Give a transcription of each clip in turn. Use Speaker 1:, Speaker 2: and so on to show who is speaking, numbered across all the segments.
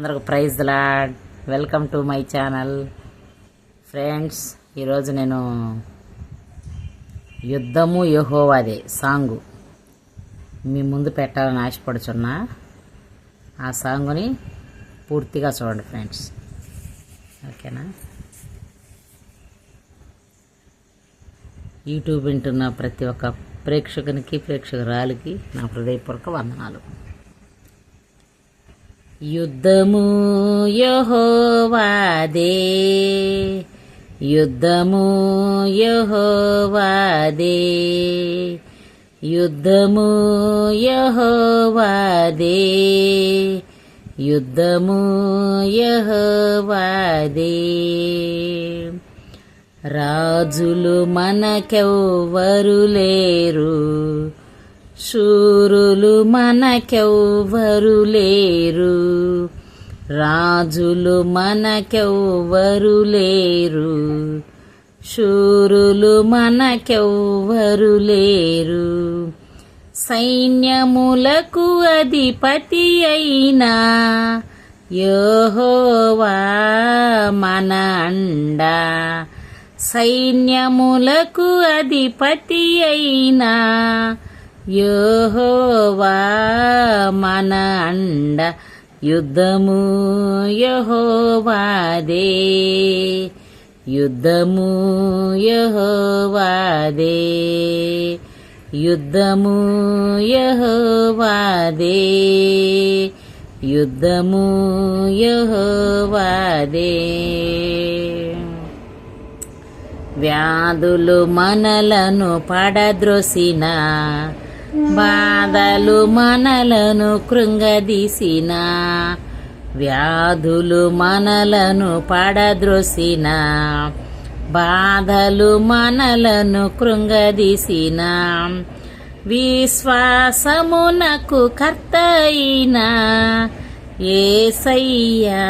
Speaker 1: అందరికి praise lord welcome to my channel. Friends ఈరోజు నేను యుద్ధము యహోవాదే సాంగు. మీ ముందు పెట్టాలని ఆశపడుచున్నా. ఆ సాంగుని పూర్తిగా చూడండి ఫ్రెండ్స్. ఓకేనా? యూట్యూబ్ వింటున్న ప్రతి ఒక్క ప్రేక్షకునికి ప్రేక్షకురాలికి నా హృదయపూర్వక వందనాలు. యుద్ధము యహోవాదే యుద్ధము యహోవాదే యుద్ధము యహోవాదే యుద్ధము యహోవాదే రాజులు మనకెవ్వరు లేరు. శూరులు మనకెవ్వరు లేరు. రాజులు మనకెవ్వరు లేరు. శూరులు మనకెవ్వరు లేరు. సైన్యములకు అధిపతి అయినా యోహోవా మన అండా. సైన్యములకు అధిపతి అయినా యోహోవా మన అండ యుద్ధము యహోవాదే యుద్ధము యహోవాదే యుద్ధము యహోవాదే యుద్ధము యహోవాదే వ్యాధులు మనలను పడద్రొసిన బాధలు మనలను కృంగదీసిన వ్యాధులు మనలను పడద్రోసిన బాధలు మనలను కృంగదీసిన విశ్వాసమునకు కర్తయిన ఏసయ్యా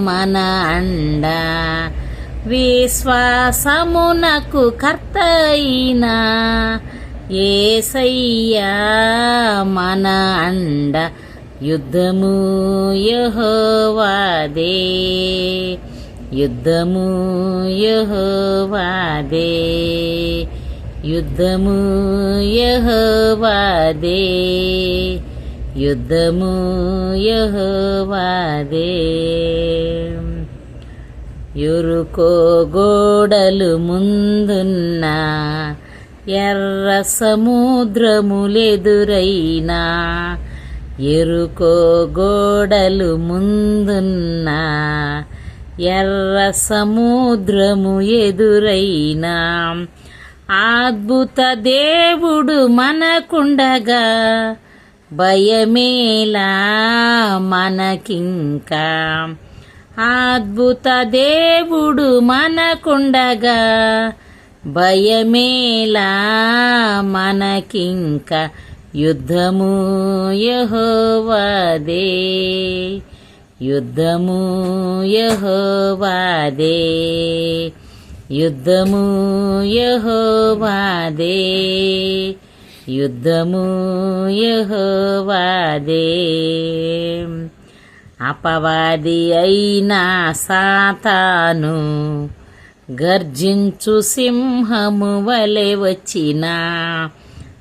Speaker 1: మన అండ విశ్వాసమునకు కర్తయినా ఏసయ్యా మన అండ యుద్ధము యహోవాదే. యుద్ధము యహోవాదే. యుద్ధము యహోవాదే. యుద్ధము యహోవాదే. ఎరుకో గోడలు ముందున్నా ఎర్ర సముద్రములెదురైనా ఎరుకో గోడలు ముందున్నా ఎర్ర సముద్రము ఎదురైనా అద్భుత దేవుడు మనకుండగా భయమేలా మనకింకా. అద్భుత దేవుడు మనకుండగా భయమేలా మనకింక యుద్ధము యహోవాదే. యుద్ధము యహోవాదే. యుద్ధము యహోవాదే. యుద్ధము యహోవాదే. అపవాది అయినా సాతాను గర్జించు సింహము వలె వచ్చిన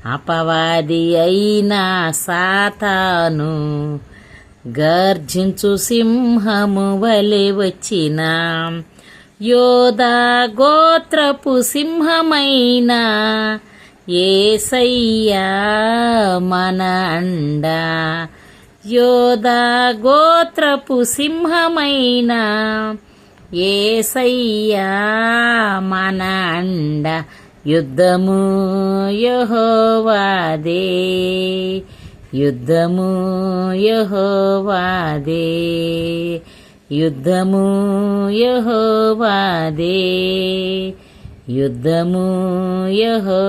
Speaker 1: అపవాది అయినా సాతాను. గర్జించు సింహము వలె వచ్చిన యోధా గోత్రపు సింహమైన ఏసయ్యా మన అండా. యోధా గోత్రపు సింహమైన ఏసయ్యా మన అండ యుద్ధము యహోవాదే. యుద్ధము యహోవాదే. యుద్ధము యహోవాదే. యుద్ధము యహోవాదే.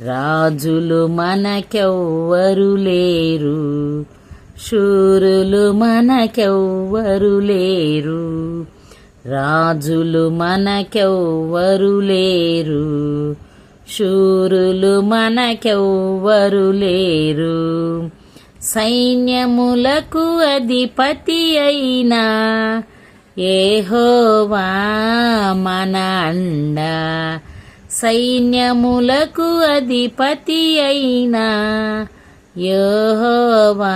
Speaker 1: రాజులు మనకెవ్వరు లేరు. శూరులు మనకెవ్వరు లేరు. రాజులు మనకెవ్వరు లేరు. శూరులు మనకెవ్వరు లేరు. సైన్యములకు అధిపతి అయినా ఏహోవా మన అండ. సైన్యములకు అధిపతి అయినా యహోవా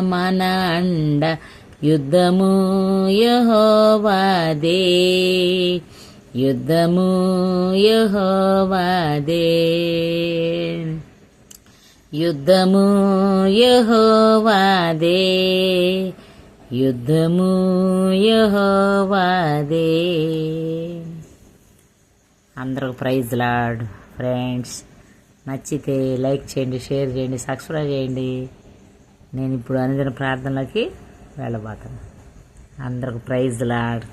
Speaker 1: మన అండ యుద్ధము యహోవాదే యుద్ధము యహోవాదే యుద్ధము యహోవాదే యుద్ధము యహోవాదే అందరూ ప్రైజ్ లాడ్. ఫ్రెండ్స్ నచ్చితే లైక్ చేయండి షేర్ చేయండి సబ్స్క్రైబ్ చేయండి. నేను ఇప్పుడు అనుదిన ప్రార్థనలకి వెళ్ళబోతాను అందరికి ప్రైజ్లాడు.